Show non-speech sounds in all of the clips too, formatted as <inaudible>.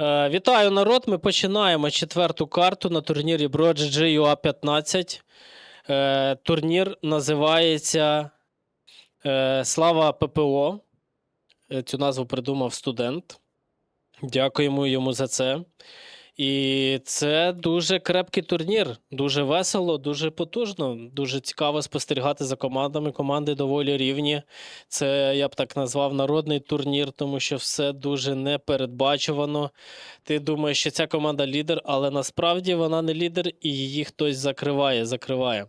Е, Вітаю, народ! Ми починаємо четверту карту на турнірі Broad UA 15. Е, Турнір називається е, Слава ППО. Е, Цю назву придумав студент. Дякуємо йому за це. І це дуже крепкий турнір, дуже весело, дуже потужно, дуже цікаво спостерігати за командами. Команди доволі рівні. Це я б так назвав народний турнір, тому що все дуже непередбачувано. Ти думаєш, що ця команда лідер, але насправді вона не лідер і її хтось закриває, закриває.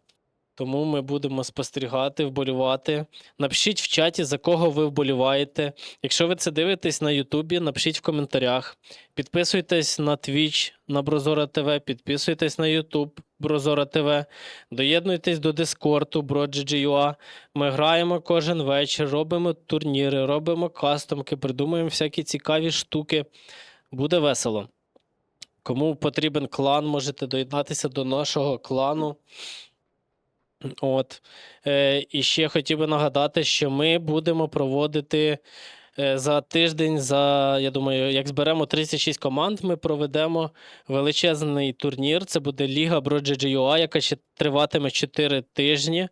Тому ми будемо спостерігати, вболівати. Напишіть в чаті, за кого ви вболіваєте. Якщо ви це дивитесь на Ютубі, напишіть в коментарях. Підписуйтесь на Twitch, на Брозора ТВ, підписуйтесь на YouTube Брозора ТВ, доєднуйтесь до Дискорду Broad.ua. Ми граємо кожен вечір, робимо турніри, робимо кастомки, придумуємо всякі цікаві штуки. Буде весело. Кому потрібен клан, можете доєднатися до нашого клану. От. Е, і ще хотів би нагадати, що ми будемо проводити е, за тиждень, за, я думаю, як зберемо 36 команд, ми проведемо величезний турнір. Це буде Ліга Broad.ua, яка ще триватиме 4 тижні.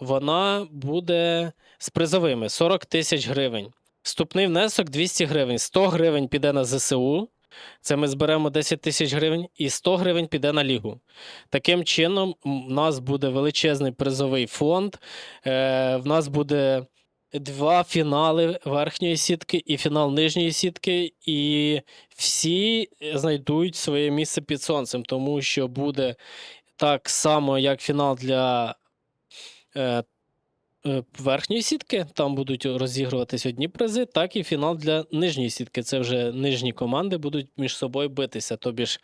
Вона буде з призовими 40 тисяч гривень. Вступний внесок 200 гривень. 100 гривень піде на ЗСУ. Це ми зберемо 10 тисяч гривень, і 100 гривень піде на лігу. Таким чином, у нас буде величезний призовий фонд. Е, в нас буде два фінали верхньої сітки і фінал нижньої сітки, і всі знайдуть своє місце під сонцем, тому що буде так само, як фінал для. Е, Верхньої сітки там будуть розігруватись одні призи, так і фінал для нижньої сітки. Це вже нижні команди будуть між собою битися. Тобі ж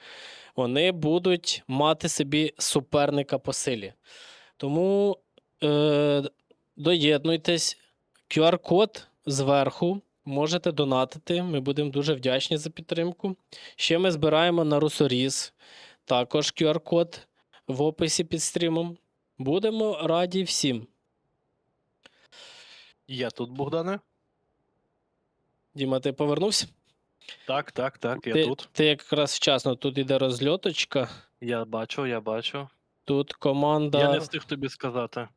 вони будуть мати собі суперника по силі. Тому е, доєднуйтесь, QR-код зверху. Можете донатити. Ми будемо дуже вдячні за підтримку. Ще ми збираємо на Русоріз. Також QR-код в описі під стрімом. Будемо раді всім. Я тут, Богдане. Діма, ти повернувся? Так, так, так, я ти, тут. ти якраз вчасно. Тут іде розльоточка. Я бачу, я бачу. Тут команда. Я не встиг тобі сказати.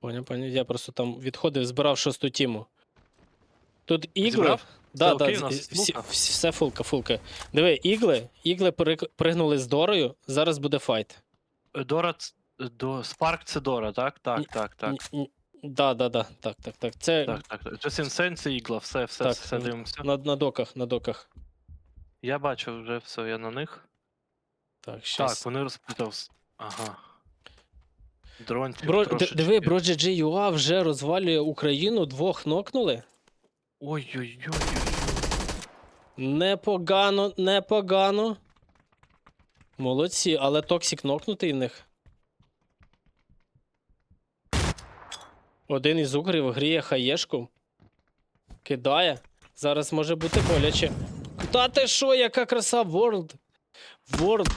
Поняв, поняв. Я просто там відходив, збирав шосту тіму. Тут ігли. Да, Все да, окей, всі, все фулка, фулка. Диви, ігли, ігли приг- пригнули з Дорою, зараз буде файт. Дора. Спарк це Дора, так? Так, так, так. Да, да, да, так, так, так. Це Так, так. так. In Sense, ігла, все, все, Так, все в- дивимося. на, на доках, на доках. Я бачу вже все, я на них. Так, щас. Так, вони розплітав. Ага. Дрончик Бро, д- трошечки. диви, Brogy UA вже розвалює Україну, двох нокнули. Ой-ой-ой. Непогано, непогано. Молодці, але Токсік нокнутий в них. Один із угрів гріє хаєшку. Кидає. Зараз може бути боляче. Та ти що, яка краса Ворд? Ворд.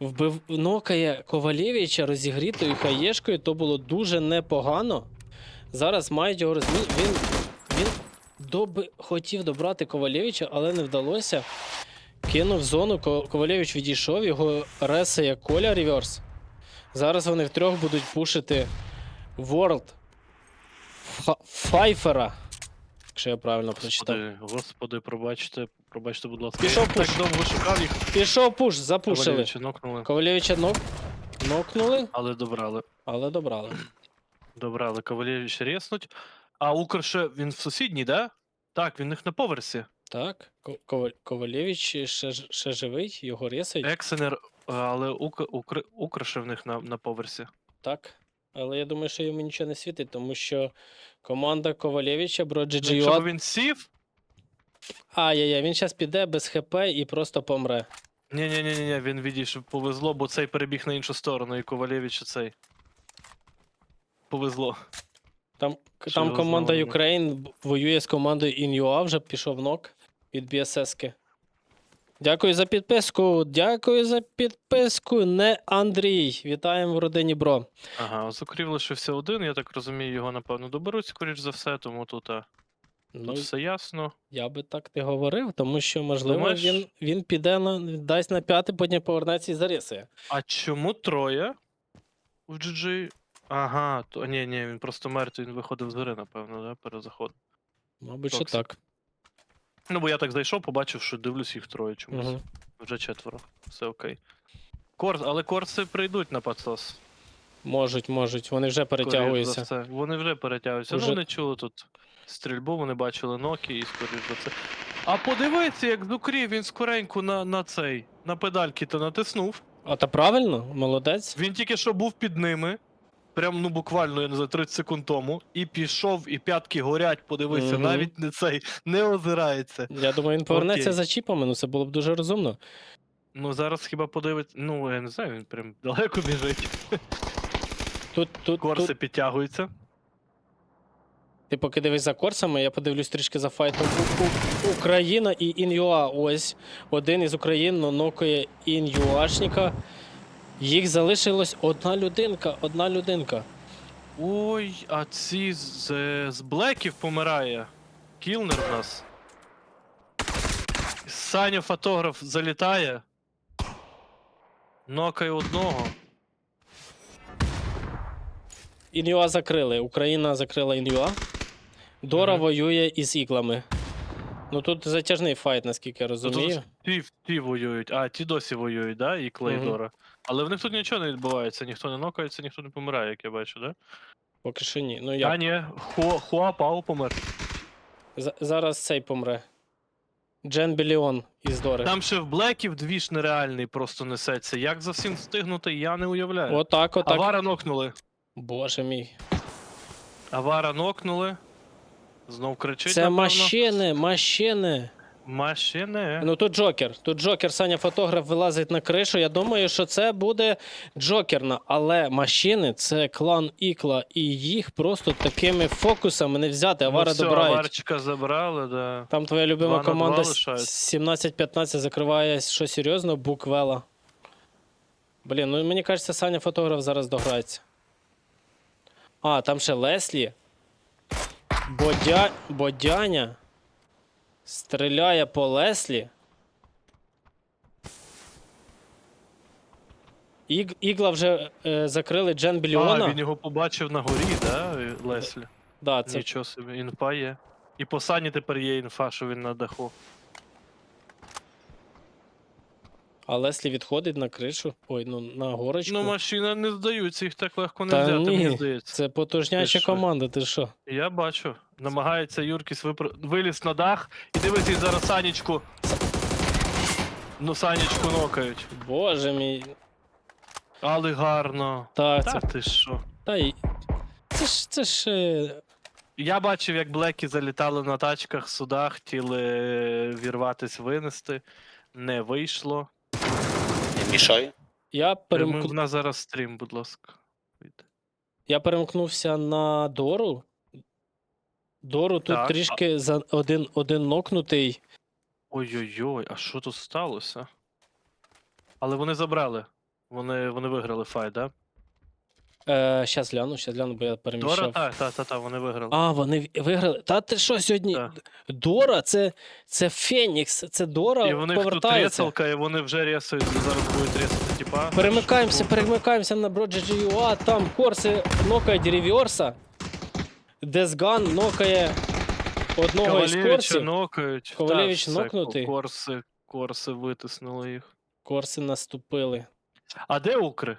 Вбив... Нокає Ковалєвича розігрітою хаєшкою, то було дуже непогано. Зараз мають його розмі... Він. Він доби... хотів добрати Ковалєвича, але не вдалося. Кинув зону, Ко- Ковалєвич відійшов, його ресає Коля Реверс. Зараз вони втрьох будуть пушити World Фа- Файфера. Якщо я правильно прочитав. Господи, господи, пробачте, пробачте, будь ласка. Пішов я так пуш. довго шукав їх. Пішов пуш, запушили. Ковалєвича нокнули, Ковалєвича нок... нокнули, але добрали. але добрали. Добрали, Ковалєвич резнуть. А Укр ще він в сусідній, да? Так, він в них на поверсі. Так, Ко- Коваль... Ковалєвич ще, ж- ще живий, його рисають. Ексенер, але Укр, Укр, Укр ще в них на, на поверсі. Так. Але я думаю, що йому нічого не світить, тому що команда Ковалєвича, Ну, Якщо Броджі б він сів. Ай-яй-яй, він зараз піде без ХП і просто помре. Ні, ні, ні, ні, він відійшов, повезло, бо цей перебіг на іншу сторону, і Ковалєвич цей. Повезло. Там, там команда Ukraine воює з командою InUA, вже пішов нок від BSS-ки. Дякую за підписку. Дякую за підписку. Не Андрій. Вітаємо в родині Бро. Ага, з Укрів лишився один, я так розумію, його напевно доберуть, скоріш за все, тому тут. А... Ну, Тут все ясно. я би так не говорив, тому що, можливо, Думаєш? він, він піде на дасть на п'ятий, потім повернеться і зарисує. А чому троє в GG? Ага, то ні, ні, він просто мертвий, він виходив з гри, напевно, да, перезаход. Мабуть, що так. Ну, бо я так зайшов, побачив, що дивлюсь їх троє чомусь. Угу. Вже четверо. Все окей. Корс, але корси прийдуть на подсос. Можуть, можуть. Вони вже скоріш за перетягуються. все. Вони вже перетягуються. Уже- Ну, вони чули тут стрільбу, вони бачили ноки і скоріш за це. А подивися, як Дукрі, він скоренько на, на цей, на педальки то натиснув. А та правильно? Молодець. Він тільки що був під ними. Прям ну буквально я не знаю, 30 секунд тому. І пішов, і п'ятки горять, подивися, Мгм. навіть не цей не озирається. Я думаю, він повернеться Окей. за чіпами, ну це було б дуже розумно. Ну зараз хіба подивиться. Ну, я не знаю, він прям далеко біжить. Тут, тут, Корси тут підтягуються. ти поки дивись за корсами, я подивлюсь трішки за файтом У- У- Україна і Ін'юа. Ось один із України нокає Ін'юашника. Їх залишилось одна людинка, одна людинка. Ой, а ці з, з блеків помирає. Кілнер в нас. Саня фотограф залітає. Нокає одного. Ін'юа закрили. Україна закрила Ін'юа. Дора воює із іглами. Ну тут затяжний файт, наскільки я Ну, тут розумію. Ті, ті воюють, а ті досі воюють, да? І Клейдора. Але в них тут нічого не відбувається, ніхто не нокається, ніхто не помирає, як я бачу, да? Поки що ні. Ну А як? ні, Хо, Хуапау помер. За- зараз цей помре. Джен Біліон із Дори. Там ще в Блеків двіж нереальний просто несеться. Як за всім встигнути, я не уявляю. Отак, отак. Авара нокнули. Боже мій. Авара нокнули. Знов кричить. Це напевно. машини, машини. Машини. Ну тут Джокер. Тут Джокер, Саня фотограф вилазить на кришу. Я думаю, що це буде Джокерна. Але машини це клан Ікла, і їх просто такими фокусами не взяти. Авара ну, все, добирають. Аварчика забрали, да. Там твоя любима Два на команда два с- лишають. 17-15 закриває що серйозно, буквела. Блін, ну мені кажеться, Саня фотограф зараз дограється. А, там ще Леслі. Бодя... Бодяня. Стріляє по Леслі. Іг... Ігла вже е, закрили Джен Біліона. А, він його побачив на горі, да, Леслі? Да, це Нічого собі, інфа є. І по Сані тепер є інфа, що він на даху. А Леслі відходить на кришу. Ой, ну на горочку. Ну, машина не здаються, їх так легко не Та взяти, ні, мені здається. Це потужняча Ти команда, ти що? Я бачу. Намагається Юркіс випр... виліз на дах і дивиться зараз Санічку. Ну, Санічку нокають. Боже мій. Але гарно. Та, Та це, ти що? та й. Це ж це ж. е, Я бачив, як блеки залітали на тачках, судах, хотіли вірватись, винести. Не вийшло. Не мішай. Я, Ми, перемк... в нас зараз стрім, будь ласка. Я перемкнувся на Дору. Дору тут Так, а- трішки за один, один нокнутий. Ой-ой-ой, а що тут сталося? Але вони забрали. Вони, вони виграли файт, да? Е, щас гляну, щас гляну, бо я Дора, переміщав. та, та, та, та, вони виграли. А, вони в- виграли. Та ти що сьогодні? Так. Дора, це, це Фенікс, це Дора І вони тут повертається. ресалка, і вони вже ресають, зараз будуть ресати, типа. Перемикаємося, перемикаємося на Broad там Корси нокає Ревіорса. Десган нокає одного із Ковалєвича корсів. нокають. Ковалєвич Та, все, нокнутий. Корси, корси витиснули їх. Корси наступили. А де укри?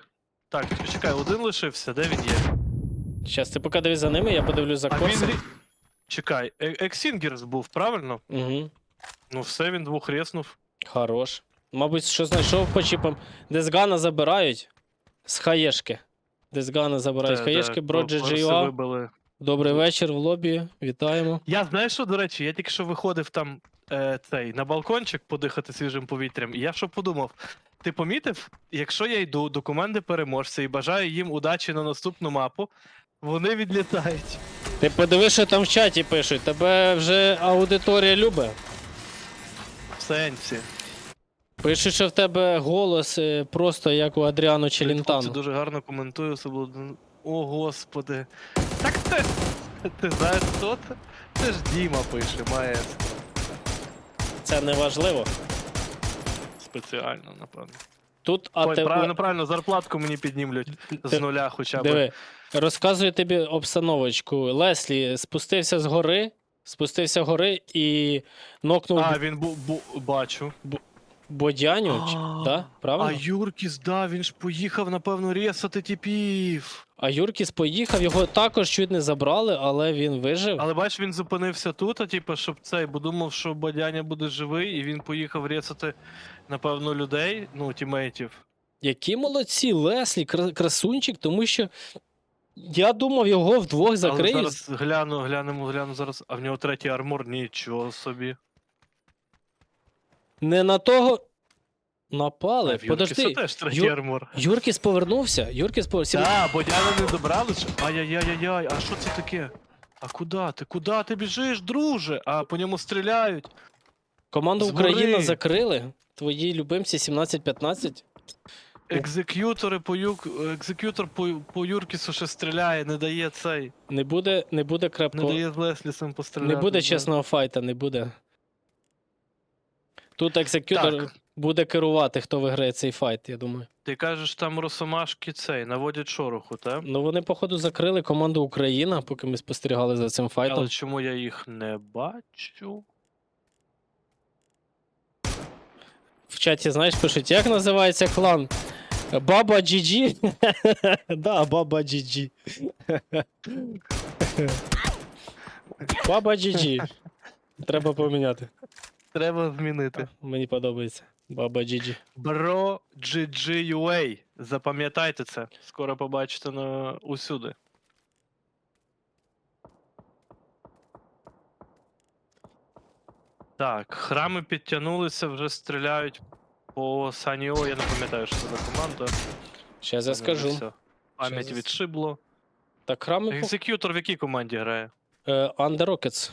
Так, чекай, один лишився, де він є? Щас, ти поки дивись за ними, я подивлюсь за А він. Рі- Чекай, Е- Ексінгерс був, правильно? Угу. Ну все, він двох реснув. Хорош. Мабуть, що знайшов по чіпам. Десгана забирають з хаєшки. Десгана забирають з Та, хаєшки, да, Броджі корси вибили. Добрий вечір в лобі. Вітаємо. Я знаєш що, до речі, я тільки що виходив там е, цей на балкончик подихати свіжим повітрям, і я що подумав: ти помітив, якщо я йду до команди переможця і бажаю їм удачі на наступну мапу, вони відлітають. Ти подивись, що там в чаті пишуть. Тебе вже аудиторія любить. В сенсі. Пишуть, що в тебе голос е, просто як у Адріану Челінтану. дуже гарно коментує особливо. О, господи. Так це. Ти знаєш, хто це? Це ж Діма пише, має Це не важливо. Спеціально, напевно. Тут а Ой, те- правильно, правильно, зарплатку мені піднімлють з нуля хоча б. Диви, розказую тобі обстановочку. Леслі спустився з гори, спустився з гори і нокнув А, він був, бу, бачу. Бодяню, чи- А, да? А? Юркіс, да, він ж поїхав, напевно, рєсати типів. А Юркіс поїхав, його також чуть не забрали, але він вижив. Але бач, він зупинився тут, а типу, щоб цей, бо думав, що Бадяня буде живий, і він поїхав рєсати, напевно, людей, ну, тімейтів. Які молодці, Леслі, красунчик, тому що я думав, його вдвох Але закриють. зараз гляну, глянемо, гляну зараз, а в нього третій армор, нічого собі. Не на того А напали. Юркіса Подожди, теж третій Ю- армор. Юркіс повернувся. Юркіс повернувся. Так, Бодяна не добрали ж. Ай-яй-яй-яй, а що це таке? А куди ти? Куди ти біжиш, друже? А по ньому стріляють. Команду Згори. Україна закрили. Твої любимці 17-15. Екзек'ютори по юк... Екзек'ютор по, по Юркісу ще стріляє, не дає цей. Не буде, не буде Не дає з Леслісом постріляти. Не буде чесного файта, не буде. Тут екзекютор Так. Буде керувати, хто виграє цей файт, я думаю. Ти кажеш, там росомашки цей, наводять шороху, так? Ну вони, походу, закрили команду Україна, поки ми спостерігали за цим файтом. Але чому я їх не бачу? В чаті, знаєш, пишуть, як називається клан? Баба GG? <laughs> да, Баба GG. Баба GG. Треба поміняти. Треба змінити. Мені подобається. Баба GG. Бро GGUA. Запам'ятайте це. Скоро побачите на усюди. Так, храми підтягнулися, вже стріляють по Саніо. Я не пам'ятаю, що це за команда. Щас я скажу. все. Пам'ять Щас. відшибло. Так, храми по... Екзекютор в якій команді грає? Е, Under Rockets.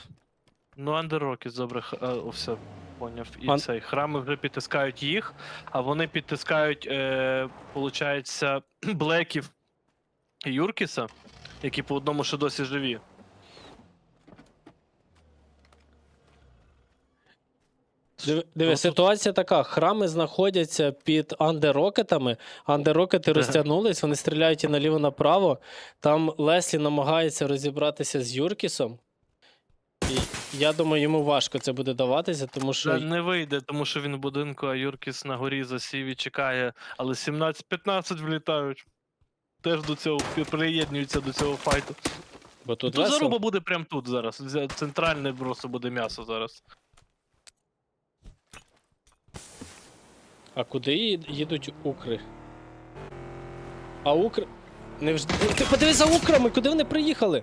Ну, Under Rockets, добре, х- е, о, все, поняв. І Ан- цей храми вже підтискають їх, а вони підтискають, е, получається, <clears throat> Блеків і Юркіса, які по одному ще досі живі. Диви, диви, ситуація така: храми знаходяться під андеррокетами, андеррокети розтягнулись, вони стріляють і наліво направо. Там Леслі намагається розібратися з Юркісом. І я думаю, йому важко це буде даватися, тому що. Це не вийде, тому що він в будинку, а Юркіс на горі засів і чекає, але 17-15 влітають. Теж до цього приєднуються до цього файту. Бо тут, Тут весело. заруба буде прямо тут зараз. Центральне просто буде м'ясо зараз. А куди ї- їдуть укри? А укр. Не вж... Ти подивись за украми, куди вони приїхали?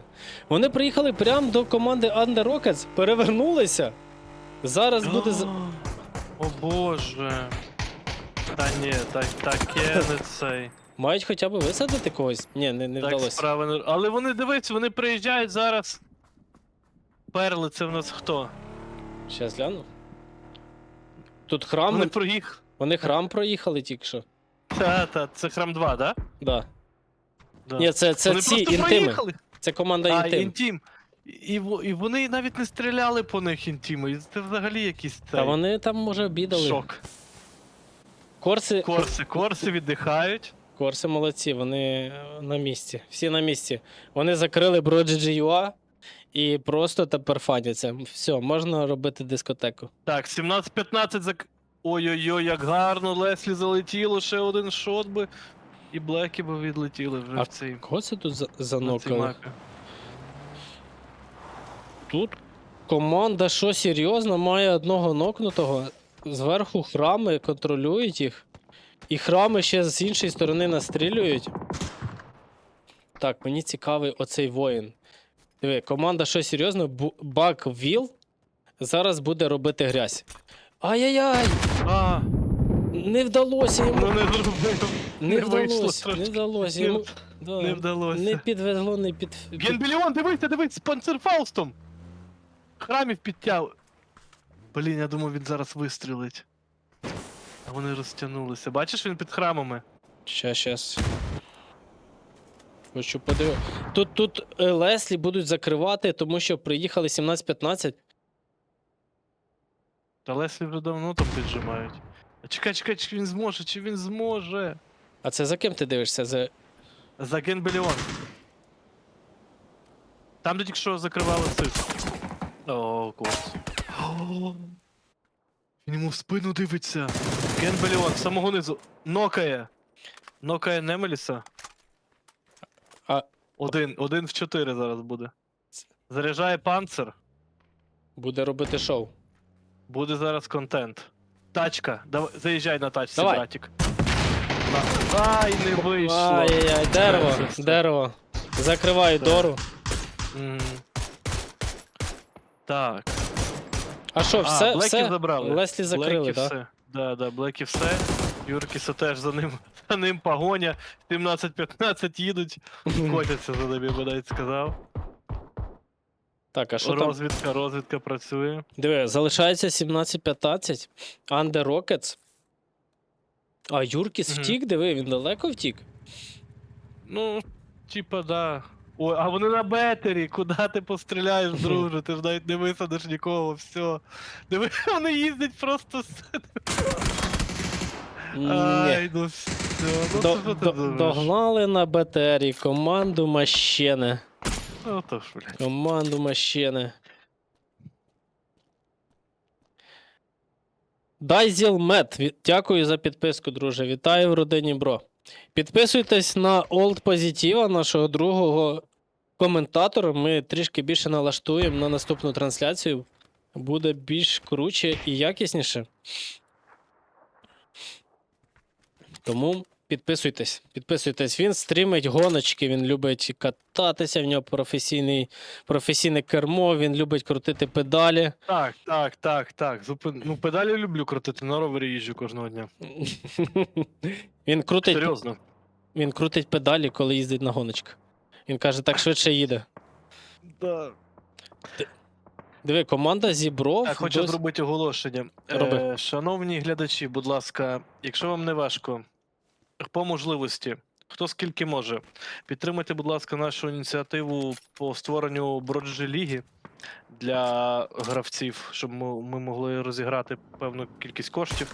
Вони приїхали прямо до команди Under Rockets, перевернулися. Зараз буде. за- О боже. Та ні, так, таке <laughs> не цей. Мають хоча б висадити когось? Ні, не, не так вдалося. справи не. Але вони дивись, вони приїжджають зараз. Перли, це в нас хто? Щас гляну. Тут храм. Вони Вони, проїх. храм проїхали тільки що. Та, та, це храм 2, да? Да. Да? Ні, це, це вони ці просто інтими. проїхали. Це команда А, інтим. інтім. І, во- і вони навіть не стріляли по них інтими. І Це взагалі якийсь цей Та вони там, може, обідали. шок. Корси, Корси, корси віддихають. корси молодці, вони е, на місці. Всі на місці. Вони закрили Brogy.ua і просто тепер фаняться. Все, можна робити дискотеку. Так, 17-15 зак... Ой-ой-ой, як гарно, Леслі залетіло, ще один шот би. І Блекі би відлетіли вже А в цій, Кого це тут за- на цій занокали? мапі. Тут команда, що серйозно, має одного нокнутого. Зверху храми контролюють їх. І храми ще з іншої сторони настрілюють. Так, мені цікавий оцей воїн. Диви, команда, що серйозно, Бу- Бак Віл зараз буде робити грязь. Ай-яй-яй! А, Не вдалося йому. ну не зробив. Не, не вийшло вдалося. трошки. Не вдалося Не- йому. Да, Не вдалося. Не підвезло, не під. Генбіліон, дивися, дивись, з панцерфаустом! Храмів підтяв. Блін, я думав, він зараз вистрілить. А вони розтягнулися. Бачиш, він під храмами. Щас, щас. Хочу подивитися. Тут, тут е, Леслі будуть закривати, тому що приїхали 17-15. Та Леслі вже давно там піджимають. А Чекай, чекай, чи він зможе, чи він зможе. А це за ким ти дивишся? За... За Генбеліон. Там, де тільки що закривали цис. О, клас. О, Він йому в спину дивиться. Генбеліон, з самого низу. Нокає. Нокає Немеліса. А- Один, один в чотири зараз буде. Заряджає панцир. Буде робити шоу. Буде зараз контент. Тачка. Давай, заїжджай на тачці, Давай. братик. Ай, не вийшло. Ай-яй-яй, дерево, дерево. Закриваю дору. М. Так. А що, А, все, Блеків все? забрали. Леслі закрили, Блекі так? все. Да, да, Блекі все. Юркіса теж за ним, за ним погоня. 17-15 їдуть, <laughs> котяться за ним, я би навіть сказав. Так, а що там? розвідка, розвідка працює. Диви, залишається 17-15. Under Rockets. А Юркіс Мгм. втік, диви, він далеко втік. Ну, типа, да. Ой, а вони на бетері, куди ти постріляєш, друже? Ти ж навіть не висадиш нікого, все. Диви, <laughs> вони їздять просто з. Ні. Ай, ну все. Ну, До, що ти до, думаєш? догнали на БТРі команду Мащени. Ну, то ж, блядь. Команду Мащени. Дайзіл Мет. Дякую за підписку, друже. Вітаю в родині Бро. Підписуйтесь на Old Positiva, нашого другого коментатора. Ми трішки більше налаштуємо на наступну трансляцію. Буде більш круче і якісніше. Тому підписуйтесь. Підписуйтесь. Він стрімить гоночки, він любить кататися, в нього професійний, професійне кермо, він любить крутити педалі. Так, так, так, так. Зупин... Ну, педалі люблю крутити, на ровері їжджу кожного дня. <laughs> Він крутить, Серйозно. він крутить педалі, коли їздить на гоночках. Він каже, так швидше їде. Да. Диви, команда зібров. Так, хочу дос- зробити оголошення. Роби. Е, шановні глядачі, будь ласка, якщо вам не важко, по можливості, хто скільки може, підтримайте, будь ласка, нашу ініціативу по створенню броджі ліги для гравців, щоб ми, могли розіграти певну кількість коштів.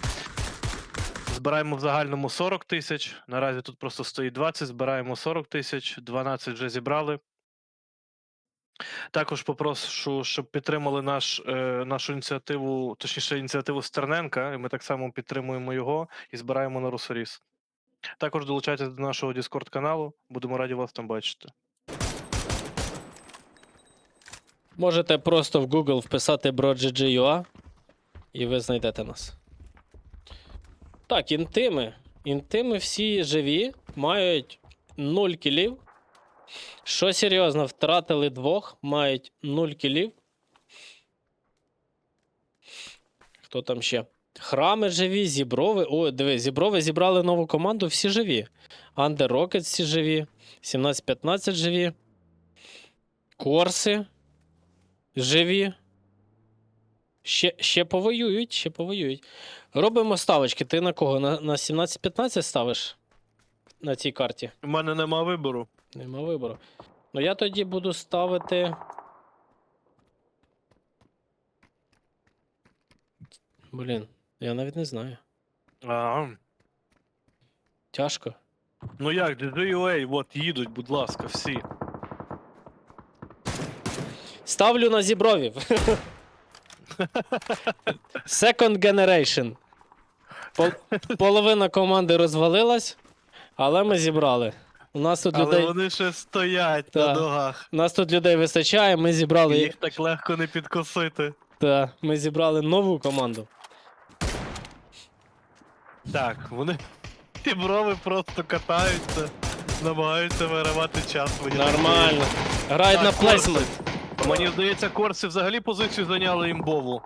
Збираємо в загальному 40 тисяч. Наразі тут просто стоїть 20, збираємо 40 тисяч, 12 вже зібрали. Також попрошу, щоб підтримали наш, е, нашу ініціативу, точніше, ініціативу Стерненка, і ми так само підтримуємо його і збираємо на Русоріс. Також долучайтесь до нашого Discord каналу, будемо раді вас там бачити. Можете просто в Google вписати BroGG.ua і ви знайдете нас. Так, інтими. Інтими всі живі, мають 0 кілів. Що серйозно, втратили двох, мають 0 кілів. Хто там ще? Храми живі, зіброви. О, диви, зіброви зібрали нову команду, всі живі. Under Rockets всі живі. 17-15 живі. Корси. Живі. Ще, ще повоюють, ще повоюють. Робимо ставочки. Ти на кого? На, на 17-15 ставиш? На цій карті. У мене нема вибору. Нема вибору. Ну я тоді буду ставити. Блін, я навіть не знаю. А, Тяжко. ну як, DJUA, от їдуть, будь ласка, всі. Ставлю на зібровів. <laughs> Second generation. Пол- половина команди розвалилась, але ми зібрали. У нас тут Але людей. вони ще стоять на ногах. У нас тут людей вистачає, ми зібрали. Їх так легко не підкосити. Та, ми зібрали нову команду. Так, вони ті брови просто катаються, намагаються виривати час. мені Нормально. Грають на Корси. плейсмент. здається. Мені здається, корси взагалі позицію зайняли імбову.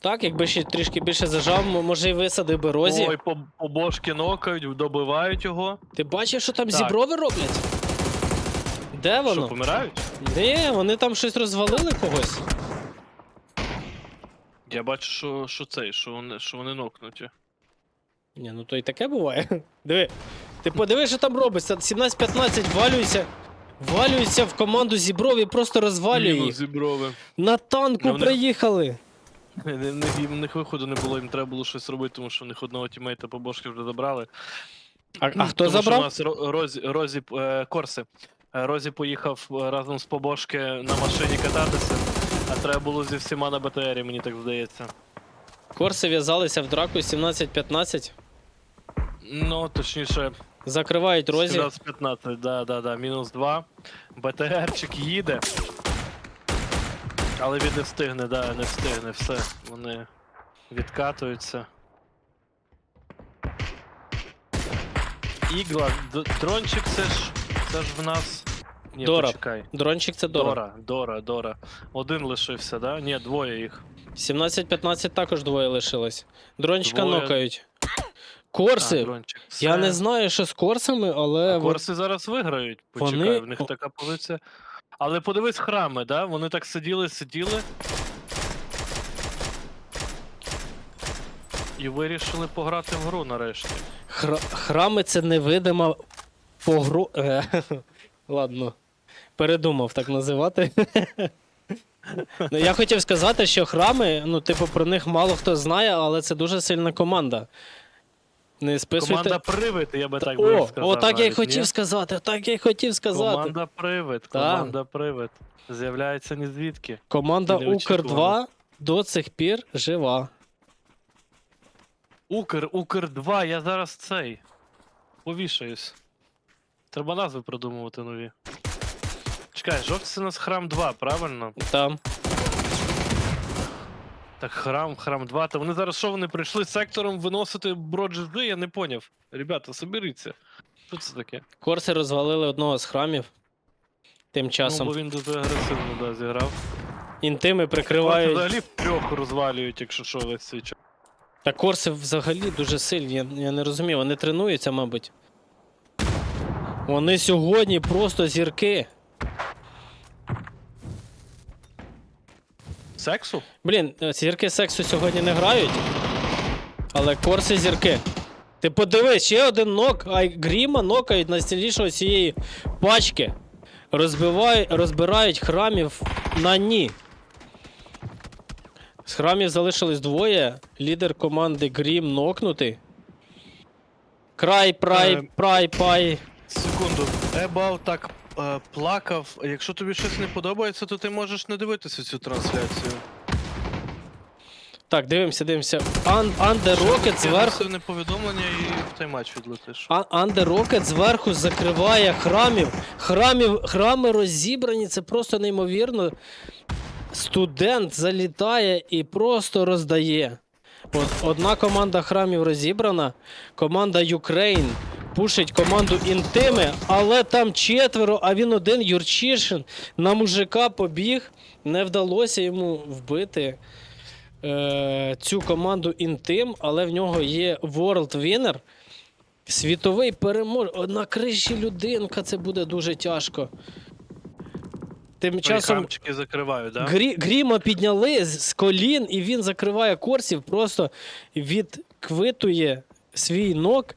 Так, якби ще трішки більше зажав, м- може і висадив би розі. Ой, по, по бошки нокають, добивають його. Ти бачив, що там Так. зіброви роблять? Де Що, воно? помирають? Ні, вони там щось розвалили когось. Я бачу, що, що цей, що вони, що вони нокнуті. Ні, ну то і таке буває. <laughs> Диви. Ти подивись, що там робиться. 17-15 валюється. Валюється в команду Зібров і просто розвалює їх. зіброви. На танку Ну, вони- приїхали. Не- не- не- Їм в них виходу не було, їм треба було щось робити, тому що в них одного тімейта по бошки вже забрали. А, а хто Тому що у забрав? нас Ро- Розі, Розі е, Корси. Е, Розі поїхав е, разом з побошки на машині кататися, а треба було зі всіма на БТРі, мені так здається. Корси в'язалися в драку 17-15. Ну, точніше, Закривають розі. 17-15, да, да, да, мінус 2. БТРчик їде. Але він не встигне, да, не встигне, все. Вони відкатуються. Ігла, д- дрончик це ж. Це ж в нас. Ні, Дора. почекай. Дрончик це Дора. Дора, Дора, Дора. Один лишився, да? Ні, двоє їх. 17-15 також двоє лишилось. Дрончика Двоє. нокають. Корси. дрончик. Я не знаю, що з корсами, але. А от- Корси зараз виграють. Почекай, Вони- в них така позиція. Але подивись храми, да? Вони так сиділи, сиділи. І вирішили пограти в гру нарешті. Хра- храми це невидима погро. Е, <laughs> Ладно. Передумав так називати. <laughs> Ну, я хотів сказати, що храми, ну, типу, про них мало хто знає, але це дуже сильна команда. Не списуйте. Команда привид, я би так О, би сказав. о, так я й навіть, хотів ні? сказати, так я й хотів сказати. Команда привид, Так. команда привид. З'являється ні звідки. Команда. Укр 2 до цих пір жива. Укр, Укр 2, я зараз цей. Повішаюсь. Треба назви продумувати нові. Чекай, жовтий це у нас храм 2, правильно? Там. Так, храм, храм 2. Та вони зараз що вони прийшли сектором виносити броджди, я не поняв. Ребята, соберіться. Що це таке? Корси розвалили одного з храмів. Тим Ну, часом. бо він дуже агресивно да, зіграв. Інтими Вони прикривають. взагалі трьох розвалюють, якщо що весь цей час. Та корси взагалі дуже сильні. Я, я не розумію, вони тренуються, мабуть. Вони сьогодні просто зірки. Сексу? Блін, зірки сексу сьогодні не грають. Але корси зірки. Ти подивись, ще один нок, а Гріма нокають найсильнішого цієї пачки. Розбивають, розбирають храмів на ні. З храмів залишилось двоє. Лідер команди Грім нокнутий. Край, прай, Е, прай, пай. Секунду. Ебал так е, плакав. Якщо тобі щось не подобається, то ти можеш не дивитися цю трансляцію. Так, дивимося, дивимося. Ан- Under Rocket зверху. не повідомлення і в той матч відлетиш. А Under Rocket зверху закриває храмів. Храмів, храми розібрані, це просто неймовірно. Студент залітає і просто роздає. От одна команда храмів розібрана, команда Ukraine пушить команду інтими, але там четверо, а він один Юрчишин на мужика побіг. Не вдалося йому вбити е, цю команду інтим, але в нього є World Winner. Світовий перемож... На криші людинка це буде дуже тяжко. Тим часом Храмчики закривають, да? Грі... Гріма підняли з з колін, і він закриває корсів, просто відквитує свій нок.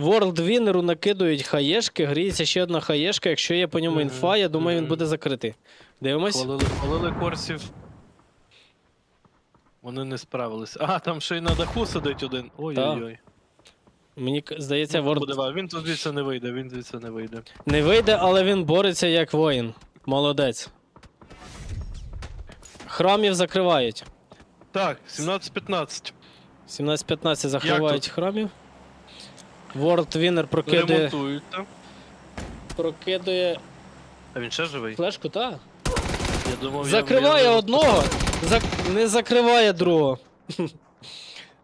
World Winner накидують хаєшки, гріється ще одна хаєшка. Якщо є по ньому інфа, я думаю, він буде закритий. Дивимось. Хвалили, хвалили корсів. Вони не справились. А, там ще й на даху сидить один. Ой-ой-ой. Мені к- здається, Ну, World буде ва- Він тут звідси не вийде, він звідси не вийде. не вийде, але він бореться як воїн. Молодець. Храмів закривають. Так, 17-15. 17-15 закривають храмів. World Winner прокидує, Ремонтуються. прокидує А він ще живий? флешку, так. Я думав, я- Закриває я- одного, зак... не закриває другого. <laughs>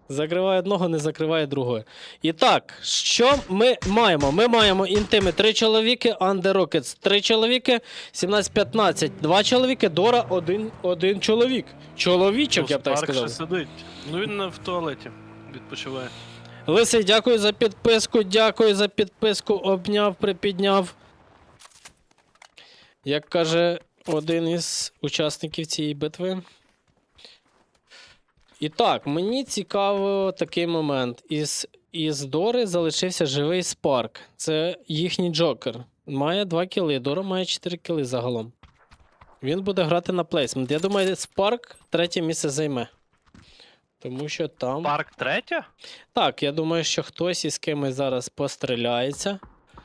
Закриває одного, не закриває другого. І так, що ми маємо? Ми маємо інтими 3 чоловіки, Under Rockets 3 чоловіки, 17-15 2 чоловіки, Дора 1, 1 чоловік. Чоловічок, Ну, я б так Спарк ще сказав. сидить. Ну він на- в туалеті відпочиває. Лисий, дякую за підписку, дякую за підписку, обняв, припідняв. Як каже один із учасників цієї битви. І так, мені цікаво такий момент. Із, із Дори залишився живий Спарк. Це їхній Джокер. Має 2 кіли, Дора має 4 кіли загалом. Він буде грати на плейсмент. Я думаю, Спарк третє місце займе. Тому що там. Парк третя? Так, я думаю, що хтось із кимось зараз постріляється.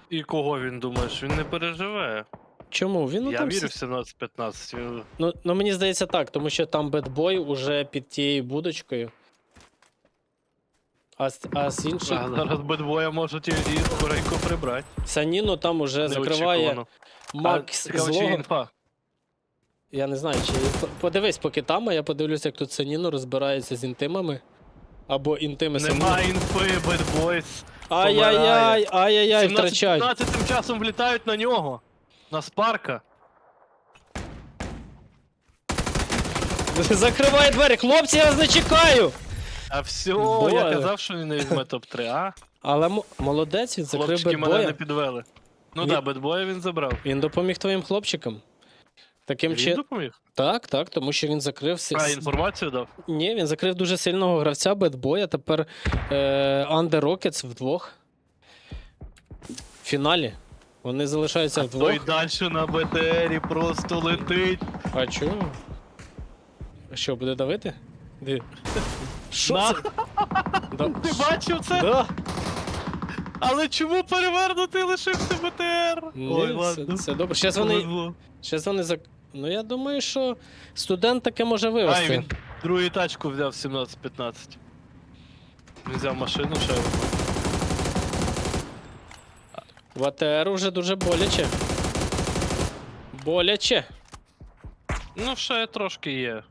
І кого він думаєш? Він не переживе. Чому? Він ну, Я там вірю всі- в 17-15. Він- Ну, ну мені здається так, тому що там бедбой уже під тією будочкою. А, з- а з інших. А зараз бедбоя можуть і, скоренько прибрати. Саніно там уже закриває Неочікувано. Макс А, цікаво, чи злого. інфа. Я не знаю, чи. Подивись, поки там, а я подивлюся, як тут Саніно розбирається з інтимами. Або інтими Саніно. Нема інфи, бедбойс. Ай-яй-яй, ай-яй-яй, втрачай. 17-15 тим часом влітають на нього. На спарка. <laughs> Закривай двері, хлопці, я вас не чекаю! А все, я казав, що він не візьме топ-3, а? Але м- молодець, він закрив Хлопчики мене бедбоя. не підвели. Ну Він- так, да, бедбоя він забрав. Він допоміг твоїм хлопчикам. Таким Він чином. допоміг? Так, так, тому що він закрив. си- А, інформацію дав? Ні, він закрив дуже сильного гравця бедбоя. Тепер е, Under Rockets вдвох. В фіналі. Вони залишаються вдвох. Той далі на БТРі просто летить. А чого? А Що, буде давити? Ди. Що На. це? Да. <laughs> Ти бачив це? Да. Але чому перевернутий лишився БТР? Ні, це, це добре. Щас вони, повезло. Щас вони зак... Ну я думаю, що студент таке може А, вивести. і він другу тачку взяв 17-15. Він взяв машину ще. В АТР уже дуже боляче. Боляче. Ну, ще трошки є.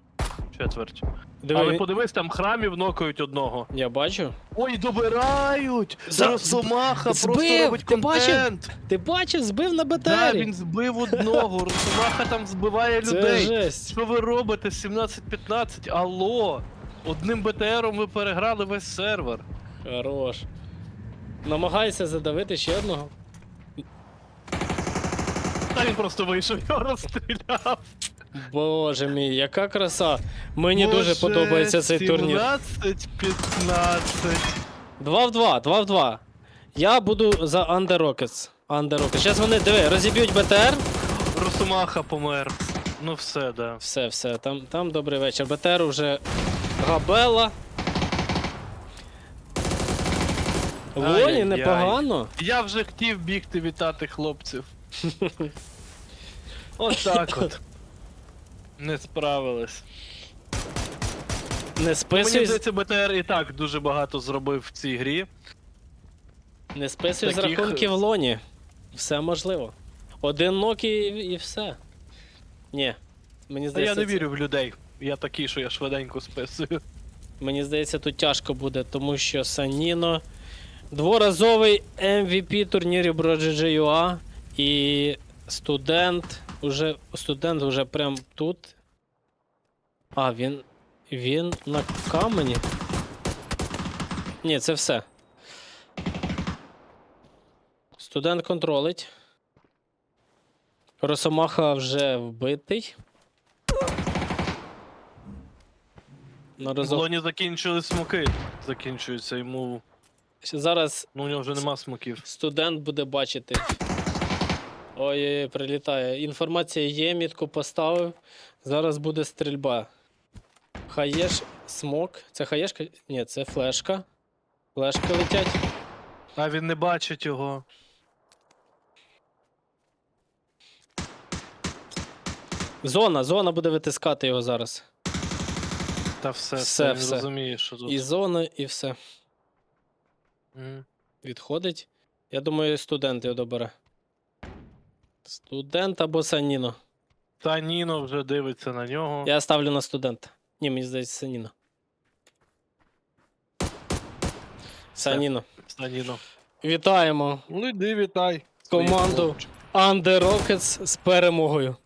Четверть. Диви, Але подивись, там храмів нокають одного. Я бачу. Ой, добирають! За- Росомаха збив! просто робить Ти бачив? контент! Ти бачив, збив на БТРі. Да, він збив одного, <laughs> Росомаха там збиває Це людей. жесть. Що ви робите 17-15? Алло! Одним БТРом ви переграли весь сервер. Хорош. Намагайся задавити ще одного. Та він просто вийшов і розстріляв. Боже мій, яка краса. Мені дуже подобається цей турнір. 17-15. 2 в 2, 2 в 2. Я буду за Under Rockets. Under Rockets. Зараз вони, диви, розіб'ють БТР. Росомаха помер. Ну все, да. Все, все, там, там добрий вечір. БТР уже габела. Лоні Ай-яй-яй. непогано. Я вже хотів бігти вітати хлопців. <laughs> От так от. Не справились. Не Мені списуй, з- здається, БТР і так дуже багато зробив в цій грі. не списуй з таких- рахунків Лоні. Все можливо. Один нок і, і все. Ні. Мені Та здається, я не це- вірю в людей. Я такий, що я швиденько списую. Мені здається, тут тяжко буде, тому що Саніно дворазовий MVP турнірів BroGG.ua і студент уже студент уже прям тут. А, він. Він на камені. Ні, це все. Студент контролить. Росомаха вже вбитий. На В. Лоні закінчили смоки. Закінчуються йому. Зараз Ну, у нього вже нема смоків. студент буде бачити. Ой, прилітає. Інформація є, мітку поставив. Зараз буде стрільба. Хаєш смок. Це хаєшка? Ні, це флешка. Флешки летять. А він не бачить його. Зона, зона буде витискати його зараз. Та все, Все, все, все. розуміє, що тут. І зона, і все. Мгм. Відходить. Я думаю, студент його добере. Студент або Саніно. Та Ніно вже дивиться на нього. Я ставлю на студента. Ні, мені здається, Саніно. Саніно. Саніно. Вітаємо Ну йди вітай. команду Under Rockets з перемогою.